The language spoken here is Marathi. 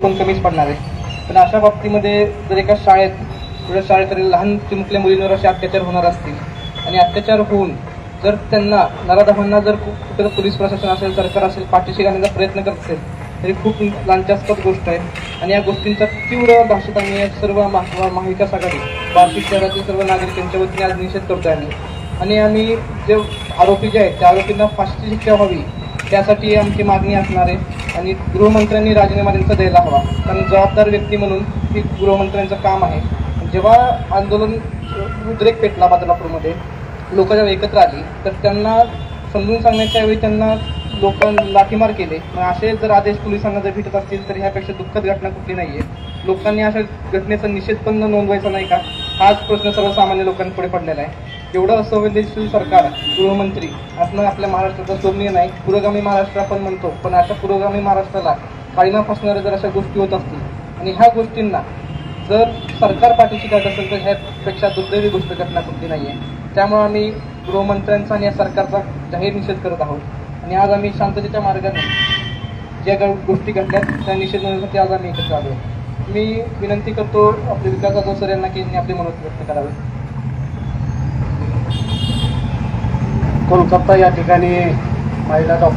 पण कमीच पडणार आहे. पण अशा बाबतीमध्ये जर एका शाळेत थोड्या शाळेत लहान चिमुकल्या मुलींवर असे अत्याचार होणार असतील. आणि अत्याचार होऊन जर त्यांना नराधमांना जर कुठं पोलीस प्रशासन असेल सरकार असेल पाठीशी घालण्याचा प्रयत्न करत असेल तरी खूप लांचास्पद गोष्ट आहे. आणि या गोष्टींचा तीव्र भाषेत आम्ही सर्व महा- महाविकास आघाडी वार्षिक शहरातील सर्व नागरिक यांच्या वतीने आज निषेध करतो आहे आणि आम्ही जे आरोपी जे आहेत त्या आरोपींना फाशीची शिक्षा व्हावी त्यासाठी आमची मागणी असणार आहे. आणि गृहमंत्र्यांनी राजीनामा त्यांचा द्यायला हवा. कारण जबाबदार व्यक्ती म्हणून ही गृहमंत्र्यांचं काम आहे. जेव्हा आंदोलन उद्रेक पेटला बदलापूरमध्ये लोक जेव्हा एकत्र आली तर त्यांना समजून सांगण्याच्या वेळी त्यांना लोक लाठीमार केले. मग असे जर आदेश पोलिसांना जर भेटत असतील तर ह्यापेक्षा दुःखद घटना कुठली नाही आहे लोकांनी अशा घटनेचा निषेध पण नोंदवायचा नाही का? हाच प्रश्न सर्वसामान्य लोकांपुढे पडलेला आहे. एवढं असंवेदनशील सरकार गृहमंत्री. असणं आपल्या महाराष्ट्राचा शोभनीय नाही पुरोगामी महाराष्ट्र आपण म्हणतो. पण अशा पुरोगामी महाराष्ट्राला काळीमा फसणाऱ्या जर अशा गोष्टी होत असतील आणि ह्या गोष्टींना जर सरकार पाठीशी जात असेल तर ह्यापेक्षा दुर्दैवी गोष्ट घटना कुठली नाही आहे त्यामुळे आम्ही गृहमंत्र्यांचा आणि या सरकारचा जाहीर निषेध करत आहोत. आणि आज आम्ही शांततेच्या मार्गाने ज्या गोष्टी घडल्यात त्या निषेध नोंदवण्यासाठी आज आम्ही एकत्र आलो. मी विनंती करतो आपले विकास जाधव सर यांना की यांनी आपले मनोज व्यक्त करावे. कोलकाता या ठिकाणी महिला डॉक्टर